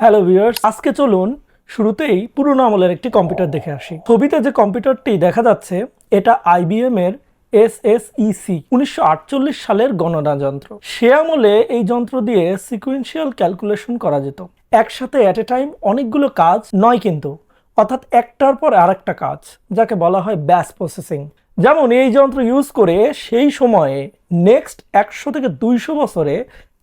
Hello viewers আজকে চলুন শুরুতেই পুরনো আমলের একটি কম্পিউটার দেখে আসি। ছবিতে যে কম্পিউটারটি দেখা যাচ্ছে, এটা আইবিএম এর এস এস ইসি উনিশশো আটচল্লিশ সালের গণনা যন্ত্র। সে আমলে এই যন্ত্র দিয়ে সিকুয়েন্সিয়াল ক্যালকুলেশন করা যেত। একসাথে অ্যাট এ টাইম অনেকগুলো কাজ, নয় কিন্তু, অর্থাৎ একটার পর আরেকটা কাজ, যাকে বলা হয় ব্যাস প্রসেসিং যেমন এই যন্ত্র ইউজ করে সেই সময়ে নেক্সট একশো থেকে দুইশো বছরে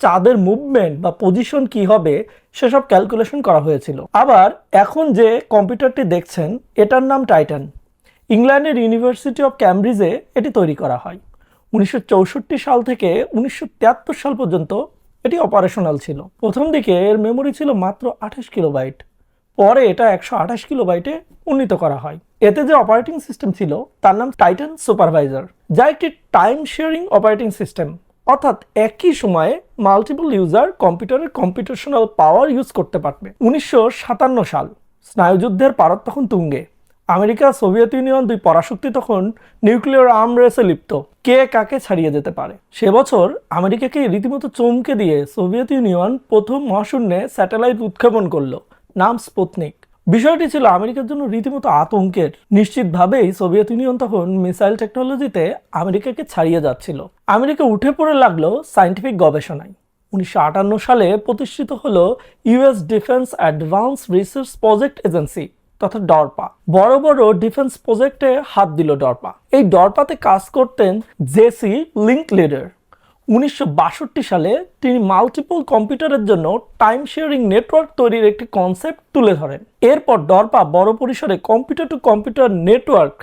চাঁদের মুভমেন্ট বা পজিশন কি হবে সেসব ক্যালকুলেশন করা হয়েছিল। আবার এখন যে কম্পিউটারটি দেখছেন, এটার নাম টাইটান ইংল্যান্ডের ইউনিভার্সিটি অফ ক্যামব্রিজে এটি তৈরি করা হয়। উনিশশো চৌষট্টি সাল থেকে উনিশশো তিয়াত্তর সাল পর্যন্ত এটি অপারেশনাল ছিল। প্রথম দিকে এর মেমোরি ছিল মাত্র আঠাশ কিলোবাইট। পরে এটা একশো আঠাশ কিলোবাইটে উন্নীত করা হয়। এতে যে অপারেটিং সিস্টেম ছিল, তার নাম টাইটান সুপারভাইজার যা একটি টাইম শেয়ারিং অপারেটিং সিস্টেম অর্থাৎ একই সময়ে মাল্টিপল ইউজার কম্পিউটারের কম্পিউটেশনাল পাওয়ার ইউজ করতে পারবে। উনিশশো সাতান্ন সাল, স্নায়ুযুদ্ধের পারত তখন তুঙ্গে। আমেরিকা, সোভিয়েত ইউনিয়ন দুই পরাশক্তি তখন নিউক্লিয়ার আর্ম রেসে লিপ্ত। কে কাকে ছাড়িয়ে যেতে পারে? সে বছর আমেরিকাকে রীতিমতো চমকে দিয়ে সোভিয়েত ইউনিয়ন প্রথম মহাশূন্যে স্যাটেলাইট উৎক্ষেপণ করল। নাম স্পুতনিক বিষয়টি ছিল আমেরিকার জন্য রীতিমতো আতঙ্কের। নিশ্চিতভাবেই সোভিয়েত ইউনিয়ন তখন মিসাইল টেকনোলজিতে আমেরিকাকে ছাড়িয়ে যাচ্ছিল। আমেরিকা উঠে পড়ে লাগল সায়েন্টিফিক গবেষণায়। উনিশশো আটান্ন সালে প্রতিষ্ঠিত হল US defense advance research project agency তথা ডরপা। বড় বড় ডিফেন্স প্রজেক্টে হাত দিল ডরপা। এই ডরপাতে কাজ করতেন জেসি লিঙ্ক লিডার উনিশশো বাষট্টি সালে তিনি মাল্টিপল কম্পিউটারের জন্য টাইম শেয়ারিং নেটওয়ার্ক তৈরির একটি কনসেপ্ট তুলে ধরেন। এরপর ডরপা বড় পরিসরে কম্পিউটার টু কম্পিউটার নেটওয়ার্ক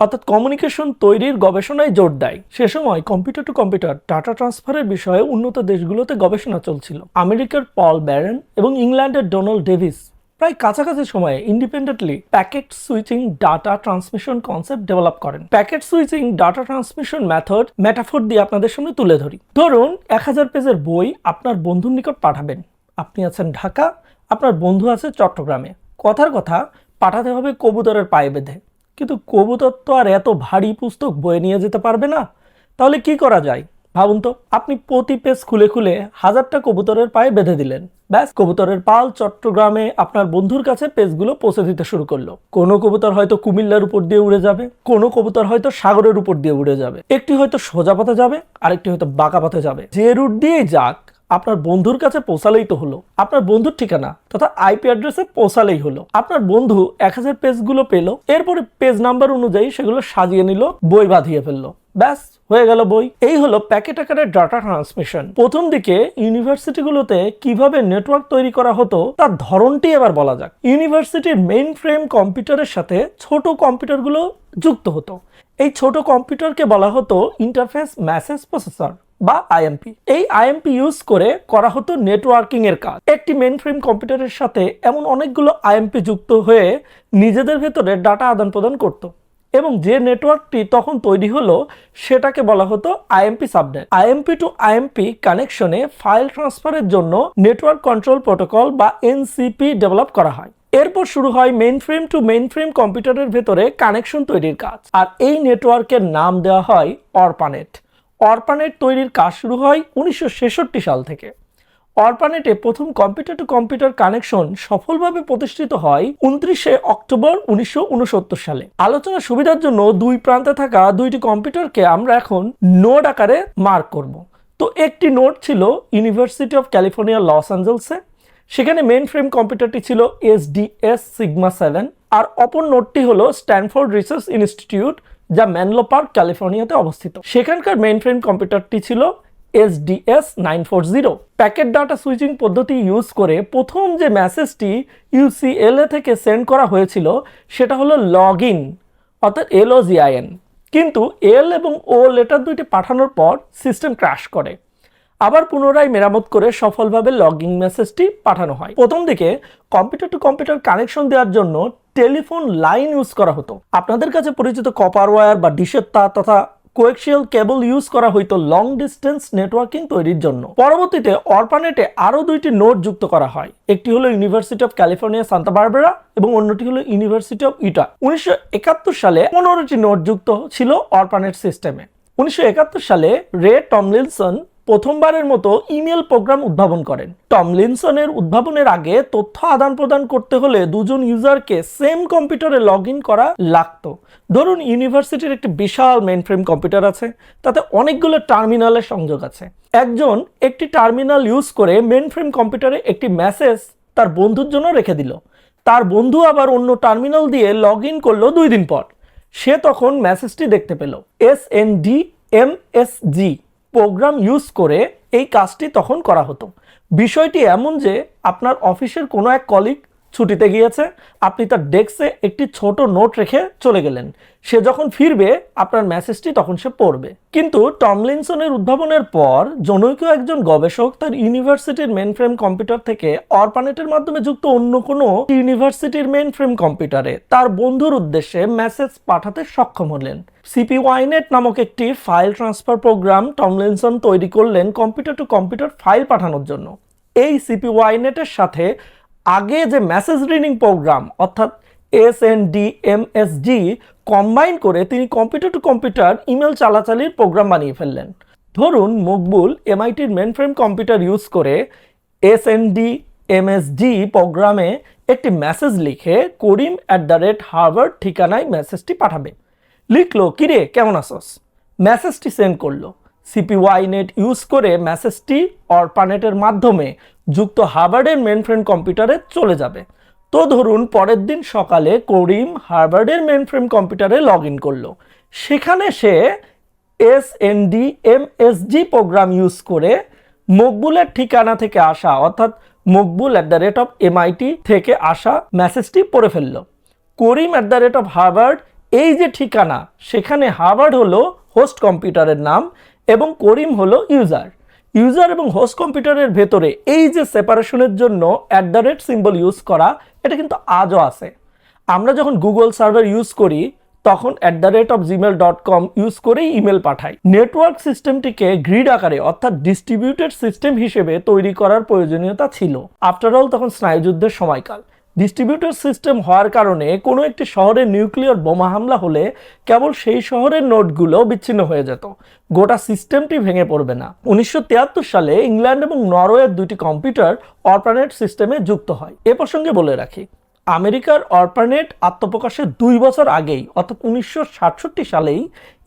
অর্থাৎ কমিউনিকেশন তৈরির গবেষণায় জোর দেয়। সে সময় কম্পিউটার টু কম্পিউটার ডাটা ট্রান্সফারের বিষয়ে উন্নত দেশগুলোতে গবেষণা চলছিল। আমেরিকার পল ব্যারেন এবং ইংল্যান্ডের ডোনাল্ড ডেভিস প্রায় কাছাকাছি সময়ে independently packet switching data transmission concept develop করেন। Packet switching data transmission method metaphor দিয়ে আপনাদের সামনে তুলে ধরি। ধরুন, এক হাজার পেজের বই আপনার বন্ধুর নিকট পাঠাবেন। আপনি আছেন ঢাকা, আপনার বন্ধু আছে চট্টগ্রামে। কথার কথা, পাঠাতে হবে কবুতরের পায়ে বেঁধে। কিন্তু কবুতর তো আর এত ভারী পুস্তক বয়ে নিয়ে যেতে পারবে না। তাহলে কি করা যায়? ভাবুন তো, আপনি প্রতি পেজ খুলে খুলে হাজারটা কবুতরের পায়ে বেঁধে দিলেন। ব্যাস, কবুতরের পাল চট্টগ্রামে আপনার বন্ধুর কাছে পেজগুলো পৌঁছে দিতে শুরু করল। কোনো কবুতর হয়তো কুমিল্লার উপর দিয়ে উড়ে যাবে, কোনো কবুতর হয়তো সাগরের উপর দিয়ে উড়ে যাবে। একটি হয়তো সোজা পথে যাবে, আরেকটি হয়তো বাঁকা পথে যাবে। যে রুট দিয়েই যাক আপনার বন্ধুর কাছে পৌঁছালেই তো হলো। আপনার বন্ধুর ঠিকানা তথা আইপি অ্যাড্রেসে পৌঁছালেই হলো। আপনার বন্ধু এক হাজার পেজগুলো পেল, এরপরে পেজ নাম্বার অনুযায়ী সেগুলো সাজিয়ে নিল, বই বাঁধিয়ে ফেলল। ব্যাস, হয়ে গেল বই। এই হলো প্যাকেট আকারের ডাটা ট্রান্সমিশন। প্রথম দিকে ইউনিভার্সিটিগুলোতে কীভাবে নেটওয়ার্ক তৈরি করা হতো, তার ধরনটি এবার বলা যাক। ইউনিভার্সিটির মেইন ফ্রেম কম্পিউটারের সাথে ছোট কম্পিউটারগুলো যুক্ত হতো। এই ছোট কম্পিউটারকে বলা হতো ইন্টারফেস মেসেজ প্রসেসর বা আইএমপি এই আইএমপি ইউজ করে করা হতো নেটওয়ার্কিং এর কাজ। একটি মেন ফ্রেম কম্পিউটারের সাথে এমন অনেকগুলো আইএমপি যুক্ত হয়ে নিজেদের ভেতরে ডাটা আদান প্রদান করত এবং যে নেটওয়ার্কটি তখন তৈরি হলো সেটাকে বলা হতো IMP subnet IMP to IMP কানেকশনে file ট্রান্সফারের জন্য নেটওয়ার্ক কন্ট্রোল প্রোটোকল বা এনসিপি ডেভেলপ করা হয়। এরপর শুরু হয় mainframe to mainframe কম্পিউটারের ভেতরে কানেকশন তৈরির কাজ। আর এই নেটওয়ার্কের নাম দেওয়া হয় অরপানেট। অরপানেট তৈরির কাজ শুরু হয় উনিশশো ছেষট্টি সাল থেকে। অরপানেটে প্রথম কম্পিউটার টু কম্পিউটার কানেকশন সফলভাবে প্রতিষ্ঠিত হয় উনত্রিশে অক্টোবর উনিশশো উনসত্তর সালে। আলোচনার সুবিধার জন্য দুই প্রান্তে থাকা দুইটি কম্পিউটারকে আমরা এখন নোড আকারে মার্ক করব। তো একটি নোড ছিল ইউনিভার্সিটি অফ ক্যালিফোর্নিয়া লস অ্যাঞ্জেলসে সেখানে মেইন ফ্রেম কম্পিউটারটি ছিল এসডিএস সিগমা সেভেন আর অপর নোটটি হলো স্ট্যানফোর্ড রিসার্চ ইনস্টিটিউট যা ম্যানলো পার্ক ক্যালিফোর্নিয়াতে অবস্থিত। সেখানকার মেইন ফ্রেম কম্পিউটারটি ছিল SDS nine four zero packet data switching পদ্ধতি ইউজ করে প্রথম যে মেসেজটি ইউসিএলএ থেকে সেন্ড করা হয়েছিল, সেটা হলো লগ ইন অর্থাৎ এলওজিআইএন কিন্তু এল এবং ও লেটার দুইটি পাঠানোর পর সিস্টেম ক্র্যাশ করে। আবার পুনরায় মেরামত করে সফলভাবে লগইন মেসেজটি পাঠানো হয়। প্রথম দিকে কম্পিউটার টু কম্পিউটার কানেকশন দেওয়ার জন্য টেলিফোন লাইন ইউজ করা হতো। আপনাদের কাছে পরিচিত কপার ওয়্যার বা ডিশের তার তথা কোয়েক্সিয়াল কেবল ইউজ করা হইতো লং ডিস্টেন্স নেটওয়ার্কিং তৈরির জন্য। পরবর্তীতে অরপানেটে আরও দুইটি নোট যুক্ত করা হয়। একটি হলো University of California Santa Barbara এবং অন্যটি হলো ইউনিভার্সিটি অফ ইটা উনিশশো একাত্তর সালে পনেরোটি নোট যুক্ত ছিল অরপানেট সিস্টেমে। উনিশশো একাত্তর সালে রে টমলিনসন প্রথমবারের মতো ইমেল প্রোগ্রাম উদ্ভাবন করেন। টমলিনসনের উদ্ভাবনের আগে তথ্য আদান প্রদান করতে হলে দুজন ইউজারকে সেম কম্পিউটারে লগ ইন করা লাগতো। ধরুন, ইউনিভার্সিটির একটি বিশাল মেন ফ্রেম কম্পিউটার আছে, তাতে অনেকগুলো টার্মিনালের সংযোগ আছে। একজন একটি টার্মিনাল ইউজ করে মেন ফ্রেম কম্পিউটারে একটি মেসেজ তার বন্ধুর জন্য রেখে দিল। তার বন্ধু আবার অন্য টার্মিনাল দিয়ে লগ ইন করল দুই দিন পর। সে তখন মেসেজটি দেখতে পেল। S N D M S G. Program use করে এই কাজটি তখন করা হতো। বিষয়টি এমন যে আপনার অফিসের কোনো এক কলিগ ছুটিতে গিয়েছে, আপনি তার ডেস্কে একটি ছোট নোট রেখে চলে গেলেন। সে যখন ফিরবে, আপনার মেসেজটি তখন সে পড়বে। কিন্তু টমলিনসনের উদ্ভাবনের পর, জনৈক একজন গবেষক তার ইউনিভার্সিটির মেন ফ্রেম কম্পিউটার থেকে অরপানেটের মাধ্যমে যুক্ত অন্য কোনো ইউনিভার্সিটির মেন ফ্রেম কম্পিউটারে তার বন্ধুর উদ্দেশ্যে মেসেজ পাঠাতে সক্ষম হলেন। সিপি ওয়াইনেট নামক একটি ফাইল ট্রান্সফার প্রোগ্রাম টমলিনসন তৈরি করলেন কম্পিউটার টু কম্পিউটার ফাইল পাঠানোর জন্য। এই সিপি ওয়াইনেটের সাথে আগে যে মেসেজ রিডিং প্রোগ্রাম অর্থাৎ S N D M S G combine করে তিনি কম্পিউটার টু কম্পিউটার ইমেল চালাচালির প্রোগ্রাম বানিয়ে ফেললেন। ধরুন মকবুল এমআইটির মেন ফ্রেম কম্পিউটার ইউজ করে S N D M S G প্রোগ্রামে একটি মেসেজ লিখে Karim at the rate Harvard ঠিকানায় মেসেজটি পাঠাবে। লিখলো, কিরে, কেমন আসস মেসেজটি সেন্ড করল। সিপিওয়াই নেট ইউজ করে মেসেজটি অরপানেটের মাধ্যমে যুক্ত হার্ভার্ডের মেন ফ্রেম কম্পিউটারে চলে যাবে। তো ধরুন পরের দিন সকালে করিম হার্ভার্ডের মেন ফ্রেম কম্পিউটারে লগ ইন করল। সেখানে সে S N D M S G program use করে মকবুলের ঠিকানা থেকে আসা, অর্থাৎ Maqbool at the rate of MIT থেকে আসা মেসেজটি পড়ে ফেলল। Karim at the rate of Harvard, এই যে ঠিকানা, সেখানে হার্ভার্ড হলো হোস্ট কম্পিউটারের নাম। এবং করিম হলো ইউজার ইউজার এবং হোস্ট কম্পিউটারের ভেতরে এই যে সেপারেশনের জন্য at the rate symbol use করা, এটা কিন্তু আজও আছে। আমরা যখন গুগল সার্ভার ইউজ করি, তখন at the rate of Gmail dot com use করেই ইমেল পাঠাই। নেটওয়ার্ক সিস্টেমটিকে গ্রিড আকারে, অর্থাৎ ডিস্ট্রিবিউটেড সিস্টেম হিসেবে তৈরি করার প্রয়োজনীয়তা ছিল। আফটার অল তখন স্নায়ুযুদ্ধের সময়কাল। ডিস্ট্রিবিউটেড সিস্টেম হওয়ার কারণে কোনো একটি শহরে নিউক্লিয়ার বোমা হামলা হলে কেবল সেই শহরের নোটগুলো বিচ্ছিন্ন হয়ে যেত। গোটা সিস্টেমটি ভেঙে পড়বে না। উনিশশো তিয়াত্তর সালে ইংল্যান্ড এবং নরওয়ের দুটি কম্পিউটার অরপানেট সিস্টেমে যুক্ত হয়। এ প্রসঙ্গে বলে রাখি, আমেরিকার অরপানেট আত্মপ্রকাশের দুই বছর আগেই, অর্থাৎ উনিশশো সাতষট্টি সালেই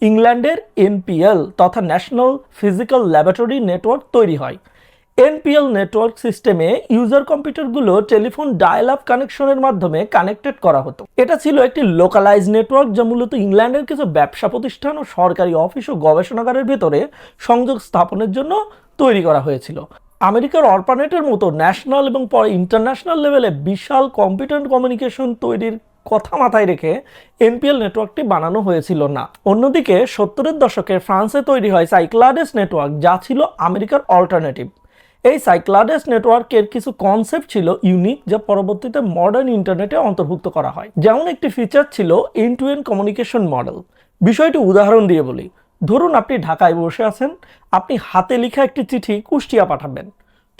ইংল্যান্ডের এনপিএল তথা ন্যাশনাল ফিজিক্যাল ল্যাবরেটরি নেটওয়ার্ক তৈরি হয়। এনপিএল নেটওয়ার্ক সিস্টেমে ইউজার কম্পিউটারগুলো টেলিফোন ডায়াল আপ কানেকশনের মাধ্যমে কানেক্টেড করা হতো। এটা ছিল একটি লোকালাইজ নেটওয়ার্ক যা মূলত ইংল্যান্ডের কিছু ব্যবসা প্রতিষ্ঠান ও সরকারি অফিস ও গবেষণাগারের ভেতরে সংযোগ স্থাপনের জন্য তৈরি করা হয়েছিল। আমেরিকার অরপানেটের মতো ন্যাশনাল এবং পরে ইন্টারন্যাশনাল লেভেলে বিশাল কম্পিউটার কমিউনিকেশন তৈরির কথা মাথায় রেখে এনপিএল নেটওয়ার্কটি বানানো হয়েছিল না। অন্যদিকে সত্তরের দশকে ফ্রান্সে তৈরি হয় সাইক্লাডেস নেটওয়ার্ক যা ছিল আমেরিকার অল্টারনেটিভ এই সাইক্লাডেস নেটওয়ার্কের কিছু কনসেপ্ট ছিল ইউনিক যা পরবর্তীতে মডার্ন ইন্টারনেটে অন্তর্ভুক্ত করা হয়। যেমন একটি ফিচার ছিল end to end communication model বিষয়টি উদাহরণ দিয়ে বলি। ধরুন আপনি ঢাকায় বসে আছেন, আপনি হাতে লেখা একটি চিঠি কুষ্টিয়া পাঠাবেন।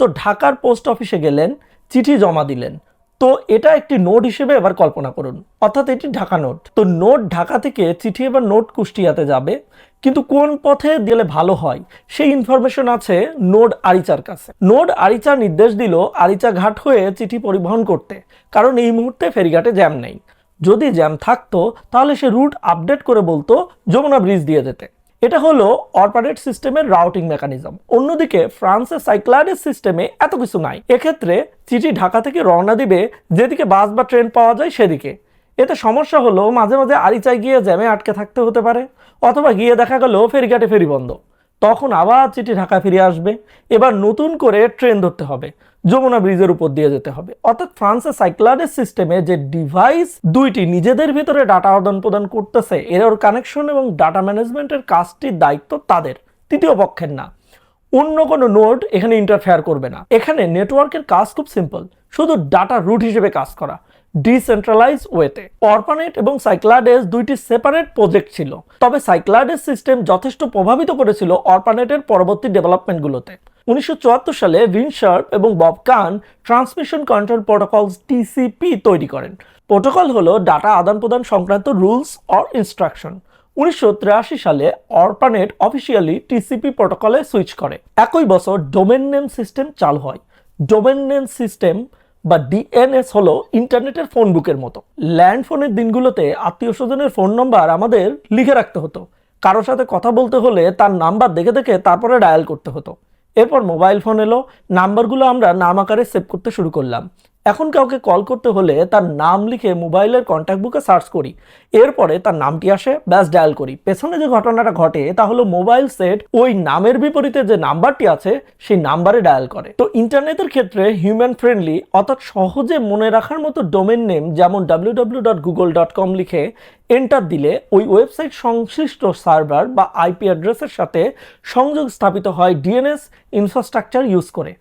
তো ঢাকার পোস্ট অফিসে গেলেন, চিঠি জমা দিলেন। তো এটা একটি নোট হিসেবে এবার কল্পনা করুন। অর্থাৎ এটি Dhaka node to node Dhaka থেকে চিঠি এবার নোট কুষ্টিয়াতে যাবে। কিন্তু কোন পথে গেলে ভালো হয়? সেই ইনফরমেশন আছে নোড আরিচার কাছে। নোড আরিচা নির্দেশ দিল আরিচা ঘাট হয়ে চিঠি পরিবহন করতে। কারণ এই মুহূর্তে ফেরিঘাটে জ্যাম নেই। যদি জ্যাম থাকতো, তাহলে সে রুট আপডেট করে বলতো যমুনা ব্রিজ দিয়ে যেতে। এটা হলো অরপারেট সিস্টেমের রাউটিং মেকানিজম অন্যদিকে ফ্রান্সের সাইক্লাডের সিস্টেমে এত কিছু নাই। এক্ষেত্রে চিঠি ঢাকা থেকে রওনা দিবে, যেদিকে বাস বা ট্রেন পাওয়া যায় সেদিকে। এতে সমস্যা হলো মাঝে মাঝে আরিচায় গিয়ে জ্যামে আটকে থাকতে হতে পারে। অথবা গিয়ে দেখা গেল ফেরিঘাটে ফেরি বন্ধ। তখন আবার চিঠি ঢাকা ফিরে আসবে। এবার নতুন করে ট্রেন ধরতে হবে। যমুনা ব্রিজের উপর দিয়ে যেতে হবে। অর্থাৎ ফ্রান্সের সাইক্লাডের সিস্টেমে যে ডিভাইস দুইটি নিজেদের ভিতরে ডাটা আদান প্রদান করতেছে এর কানেকশন এবং ডাটা ম্যানেজমেন্টের কাজটির দায়িত্ব তাদের, তৃতীয় পক্ষের না। অন্য কোনো নোড এখানে ইন্টারফেয়ার করবে না। এখানে নেটওয়ার্কের কাজ খুব সিম্পল শুধু ডাটা রুট হিসেবে কাজ করা। ডিসেন্ট্রালাইজ ওয়েতে অরপানেট এবং সাইক্লাডেস দুইটি সেপারেট প্রজেক্ট ছিল। তবে সাইক্লাডেস সিস্টেম যথেষ্ট প্রভাবিত করেছিল পরবর্তী ডেভেলপমেন্টগুলোতে উনিশশো সালে এবং বব কান ট্রান্সমিশন কন্ট্রোল প্রোটোকল টিসিপি তৈরি করেন। প্রোটোকল হলো ডাটা আদান প্রদান সংক্রান্ত রুলস অর ইনস্ট্রাকশন উনিশশো সালে অরপানেট অফিসিয়ালি টিসিপি প্রোটোকলে সুইচ করে। একই বছর ডোমেন নেম সিস্টেম চালু হয়। ডোমেন নেম সিস্টেম বা ডিএনএস হলো ইন্টারনেটের ফোন বুকের মতো। ল্যান্ড ফোনের দিনগুলোতে আত্মীয় স্বজনের ফোন নম্বর আমাদের লিখে রাখতে হতো। কারোর সাথে কথা বলতে হলে তার নাম্বার দেখে দেখে তারপরে ডায়াল করতে হতো। এরপর মোবাইল ফোন এলো নাম্বারগুলো আমরা নাম আকারে সেভ করতে শুরু করলাম। এখন কাউকে কল করতে হলে তার নাম লিখে মোবাইলের কন্ট্যাক্ট বুকে সার্চ করি। এরপরে তার নামটি আসে, ব্যাস ডায়াল করি। পেছনে যে ঘটনাটা ঘটে, তা হলো মোবাইল সেট ওই নামের বিপরীতে যে নাম্বারটি আছে, সেই নাম্বারে ডায়াল করে। তো ইন্টারনেটের ক্ষেত্রে হিউম্যান ফ্রেন্ডলি অর্থাৎ সহজে মনে রাখার মতো ডোমেন নেম যেমন W W dot Google dot com লিখে এন্টার দিলে ওই ওয়েবসাইট সংশ্লিষ্ট সার্ভার বা আইপি অ্যাড্রেসের সাথে সংযোগ স্থাপিত হয় ডিএনএস ইনফ্রাস্ট্রাকচার ইউজ করে।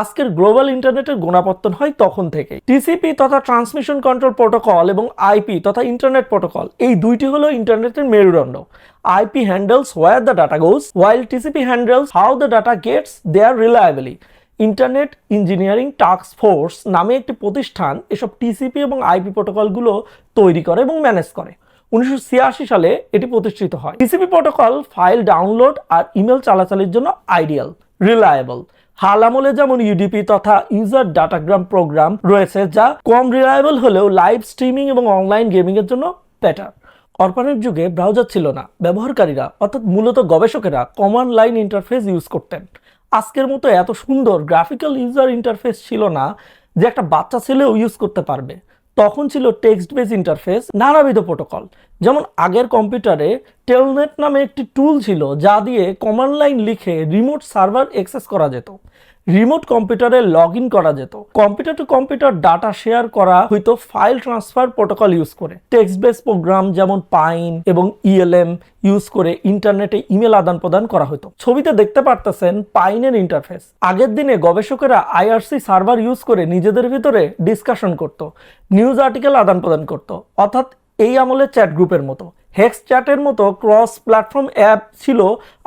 আজকের গ্লোবাল ইন্টারনেটের গোনাপত্তন হয় তখন থেকে টিসিপি তথা ট্রান্সমিশন কন্ট্রোল প্রোটোকল এবং আইপি তথা ইন্টারনেট প্রোটোকল, এই দুইটি হলো ইন্টারনেটের মেরুদণ্ড। IP handles where the data goes while TCP handles how the data gets there reliably internet engineering task force নামে একটি প্রতিষ্ঠান এসব টিসিপি এবং আইপি প্রোটোকলগুলো তৈরি করে এবং ম্যানেজ করে। উনিশশো ছিয়াশি সালে এটি প্রতিষ্ঠিত হয়। টিসিপি প্রোটোকল ফাইল ডাউনলোড আর ইমেল চালাচালির জন্য আইডিয়াল রিলায়েবল হাল আমলে যেমন ইউডিপি তথা ইউজার ডাটাগ্রাম প্রোগ্রাম রয়েছে, যা কম রিলায়েবল হলেও লাইভ স্ট্রিমিং এবং অনলাইন গেমিংয়ের জন্য বেটার অর্পানের যুগে ব্রাউজার ছিল না। ব্যবহারকারীরা, অর্থাৎ মূলত গবেষকেরা কমান্ড লাইন ইন্টারফেস ইউজ করতেন। আজকের মতো এত সুন্দর গ্রাফিক্যাল ইউজার ইন্টারফেস ছিল না যে একটা বাচ্চা ছেলেও ইউজ করতে পারবে। তখন ছিল টেক্সট বেস ইন্টারফেস নানাবিধ প্রোটোকল যেমন আগের কম্পিউটারে টেলনেট নামে একটি টুল ছিল, যা দিয়ে কমান্ড লাইন লিখে রিমোট সার্ভার অ্যাক্সেস করা যেত। রিমোট কম্পিউটারে লগ ইন করা যেত। Computer to computer data share করা হয়তো ফাইল ট্রান্সফার প্রোটোকল ইউজ করে। টেক্সট বেস প্রোগ্রাম যেমন পাইন এবং ইএলএম ইউজ করে ইন্টারনেটে ইমেল আদান প্রদান করা হতো ছবিতে দেখতে পারতেছেন পাইনের ইন্টারফেস আগের দিনে গবেষকেরা আইআরসি সার্ভার ইউজ করে নিজেদের ভিতরে ডিসকাশন করত নিউজ আর্টিকেল আদান প্রদান করত, অর্থাৎ এই আমলে চ্যাট গ্রুপের মতো। হেক্স চ্যাটের মতো ক্রস প্ল্যাটফর্ম অ্যাপ ছিল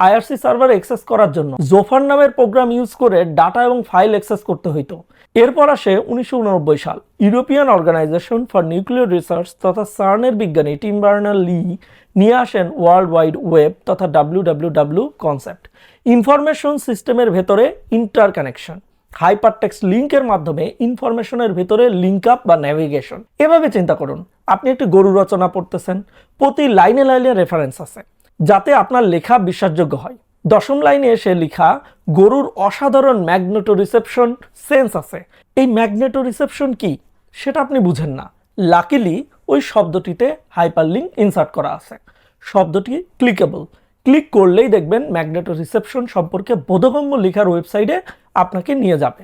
আইআরসি সার্ভার অ্যাক্সেস করার জন্য। জোফার নামের প্রোগ্রাম ইউজ করে ডাটা এবং ফাইল অ্যাক্সেস করতে হইতো। এরপর আসে উনিশশো সাল। European Organization for Nuclear Research তথা সার্নের বিজ্ঞানী টিম বার্নার লি নিয়ে আসেন ওয়ার্ল্ড ওয়াইড ওয়েব তথা W W W concept. Information সিস্টেমের ভেতরে ইন্টার কানেকশন হাইপারটেক্স লিঙ্কের মাধ্যমে ইনফরমেশনের ভেতরে লিঙ্ক আপ বা ন্যাভিগেশন। এভাবে চিন্তা করুন। আপনি একটি গরু রচনা পড়তেছেন, প্রতি লাইনে লাইনে রেফারেন্স আছে, যাতে আপনার লেখা বিশ্বাসযোগ্য হয়। দশম লাইনে এসে লেখা, গরুর অসাধারণ ম্যাগনেটো রিসেপশন সেন্স আছে। এই ম্যাগনেটো রিসেপশন কি? সেটা আপনি বুঝেন না। লাকিলি ওই শব্দটিতে হাইপার লিঙ্ক ইনসার্ট করা আছে। শব্দটি ক্লিকেবল ক্লিক করলেই দেখবেন ম্যাগনেটো রিসেপশন সম্পর্কে বোধগম্য লেখার ওয়েবসাইটে আপনাকে নিয়ে যাবে।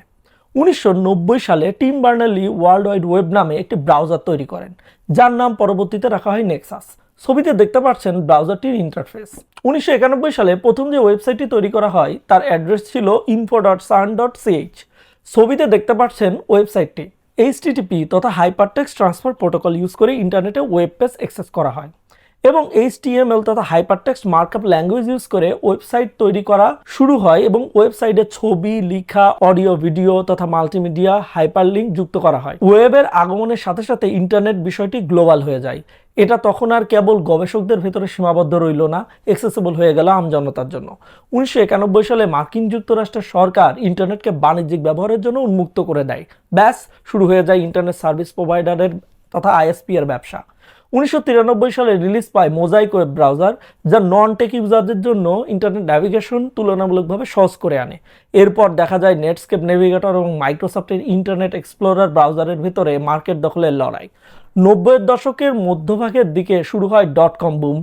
উনিশশো নব্বই সালে Tim Berners Lee World Wide Web নামে একটি ব্রাউজার তৈরি করেন, যার নাম পরবর্তীতে রাখা হয় নেক্সাস। ছবিতে দেখতে পাচ্ছেন ব্রাউজারটির ইন্টারফেস উনিশশো একানব্বই সালে প্রথম যে ওয়েবসাইটটি তৈরি করা হয়, তার অ্যাড্রেস ছিল info dot CERN dot CH ছবিতে দেখতে পাচ্ছেন ওয়েবসাইটটি এইচটিটিপি তথা হাইপারটেক্স ট্রান্সফার প্রোটোকল ইউজ করে ইন্টারনেটে ওয়েব পেজ অ্যাক্সেস করা হয়। এবং এইচটিএমএল তথা হাইপারটেক্সট মার্কআপ ল্যাঙ্গুয়েজ ইউজ করে ওয়েবসাইট তৈরি করা শুরু হয় এবং ওয়েবসাইটে ছবি, লেখা অডিও ভিডিও তথা মাল্টিমিডিয়া হাইপারলিঙ্ক যুক্ত করা হয়। ওয়েবের আগমনের সাথে সাথে ইন্টারনেট বিষয়টি গ্লোবাল হয়ে যায়। এটা তখন আর কেবল গবেষকদের ভেতরে সীমাবদ্ধ রইল না এক্সেসিবল হয়ে গেল আমজনতার জন্য। উনিশশো একানব্বই সালে মার্কিন যুক্তরাষ্ট্রের সরকার ইন্টারনেটকে বাণিজ্যিক ব্যবহারের জন্য উন্মুক্ত করে দেয়। ব্যাস, শুরু হয়ে যায় ইন্টারনেট সার্ভিস প্রোভাইডারের তথা আইএসপি এর ব্যবসা। উনিশশো তিরানব্বই সালে রিলিজ পায় মোজাইক ওয়েব ব্রাউজার যা নন টেক ইউজারদের জন্য ইন্টারনেট ন্যাভিগেশন তুলনামূলকভাবে সহজ করে আনে। এরপর দেখা যায় নেটস্কেপ নেভিগেটর এবং মাইক্রোসফটের ইন্টারনেট এক্সপ্লোরার ব্রাউজারের ভিতরে মার্কেট দখলের লড়াই। নব্বইয়ের দশকের মধ্যভাগের দিকে শুরু হয় dot com boom.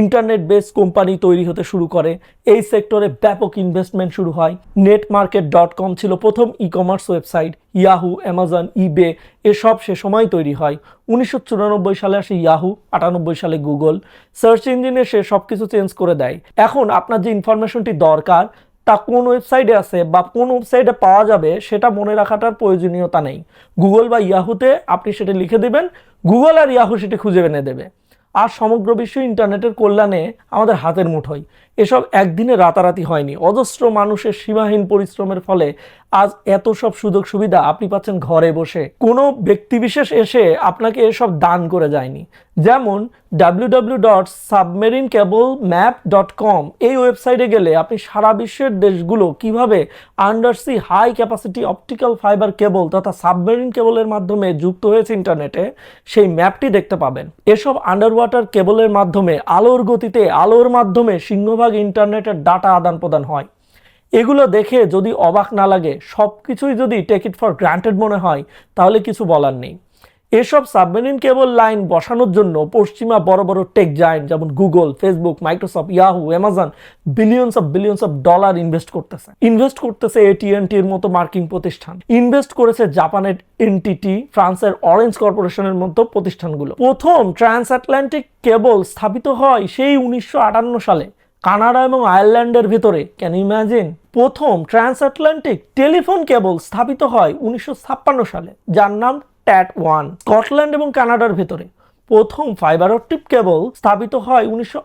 Internet base company তৈরি হতে শুরু করে। এই সেক্টরে ব্যাপক ইনভেস্টমেন্ট শুরু হয়। নেট মার্কেট ডট কম ছিল প্রথম e commerce website Yahoo Amazon eBay এসব সে সময় তৈরি হয়। উনিশশো চুরানব্বই সালে আসে ইয়াহু আটানব্বই সালে গুগল সার্চ ইঞ্জিনে সে সব কিছু চেঞ্জ করে দেয়। এখন আপনার যে ইনফরমেশনটি দরকার, তা কোন ওয়েবসাইটে আছে বা কোন ওয়েবসাইটে পাওয়া যাবে, সেটা মনে রাখাটার প্রয়োজনীয়তা নেই। গুগল বা ইয়াহুতে আপনি সেটা লিখে দেবেন। গুগল আর ইয়াহু সেটি খুঁজে এনে দেবে। আর সমগ্র বিশ্ব ইন্টারনেটের কল্যাণে আমাদের হাতের মুঠোয়। এসব একদিনে রাতারাতি হয়নি। অজস্র মানুষের সীমাহীন পরিশ্রমের ফলে আজ এত সব সুযোগ সুবিধা আপনি পাচ্ছেন ঘরে বসে। কোনো ব্যক্তিবিশেষ এসে আপনাকে এসব দান করে যায়নি। যেমন W W dot submarine cable map dot com এই ওয়েবসাইটে গেলে আপনি সারা বিশ্বের দেশগুলো কীভাবে undersea high capacity optical fibre cable তথা সাবমেরিন কেবলের মাধ্যমে যুক্ত হয়েছে ইন্টারনেটে সেই ম্যাপটি দেখতে পাবেন। এসব আন্ডার ওয়াটার কেবলের মাধ্যমে আলোর গতিতে, আলোর মাধ্যমে সিংহভাগ ইন্টারনেটের ডাটা আদান প্রদান হয়। এগুলো দেখে যদি অবাক না লাগে সব কিছুই যদি টেক ইট ফর গ্রান্টেড মনে হয়, তাহলে কিছু বলার নেই। এসব সাবমেরিন কেবল লাইন বসানোর জন্য পশ্চিমা বড় বড় টেক জায়েন্ট যেমন Google Facebook Microsoft Yahoo Amazon billions of billions of dollar invest করতেছে। ইনভেস্ট করতেছে এটিএনটির মতো মার্কিং প্রতিষ্ঠান। ইনভেস্ট করেছে জাপানের এনটিটি ফ্রান্সের অরেঞ্জ কর্পোরেশনের মতো প্রতিষ্ঠানগুলো। প্রথম ট্রান্স আটলান্টিক কেবল স্থাপিত হয় সেই উনিশশো আটান্ন সালে। কানাডা এবং আয়ারল্যান্ডের ভিতরে। ক্যান ইমাজিন প্রথম ট্রান্স আটলান্টিক টেলিফোন কেবল স্থাপিত হয় উনিশশো সালে, যার নাম ট্যাট ওয়ান স্কটল্যান্ড এবং কানাডার ভিতরে। প্রথম ফাইবার অপটিক কেবল স্থাপিত হয় উনিশশো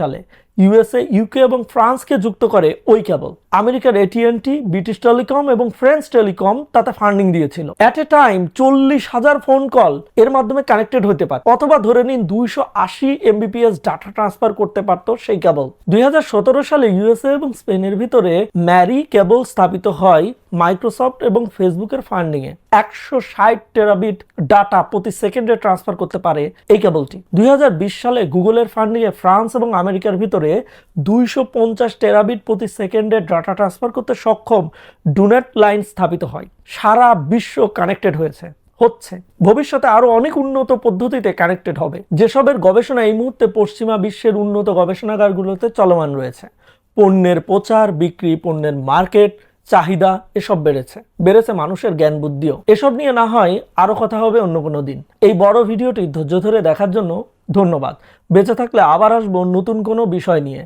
সালে ইউএসএ ইউকে এবং ফ্রান্সকে যুক্ত করে ওই কেবল আমেরিকার এটিএনটি ব্রিটিশ টেলিকম এবং ফ্রেঞ্চ টেলিকম তাতে ফান্ডিং দিয়েছিল। অ্যাট এ টাইম চল্লিশ হাজার ফোন কল এর মাধ্যমে কানেক্টেড হতে পারে অথবা ধরে নিন, দুইশো আশি এমবিপিএস ডাটা ট্রান্সফার করতে পারত সেই কেবল দুই হাজার সতেরো সালে ইউএসএ এবং স্পেনের ভিতরে ম্যারি কেবল স্থাপিত হয় মাইক্রোসফট এবং ফেসবুকের ফান্ডিং এ। একশো ষাট টেরাবিট ডাটা প্রতি সেকেন্ডে ট্রান্সফার করতে পারে এই কেবলটি দুই হাজার বিশ সালে গুগলের ফান্ডিং এ ফ্রান্স এবং আমেরিকার ভিতরে দুইশো পঞ্চাশ টেরাবিট প্রতি সেকেন্ডে ডাটা ট্রান্সফার করতে সক্ষম ডুনেট লাইন স্থাপিত হয়। সারা বিশ্ব কানেক্টেড হয়েছে। হচ্ছে। ভবিষ্যতে আরও অনেক উন্নত পদ্ধতিতে কানেক্টেড হবে। যেসবের গবেষণা এই মুহূর্তে পশ্চিমা বিশ্বের উন্নত গবেষণাগারগুলোতে চলমান রয়েছে। পণ্যের প্রচার, বিক্রি, পণ্যের মার্কেট চাহিদা এসব বেড়েছে। বেড়েছে মানুষের জ্ঞান বুদ্ধিও। এসব নিয়ে না হয় আরও কথা হবে অন্য কোনো দিন। এই বড় ভিডিওটি ধৈর্য ধরে দেখার জন্য ধন্যবাদ। বেঁচে থাকলে আবার আসব নতুন কোনো বিষয় নিয়ে।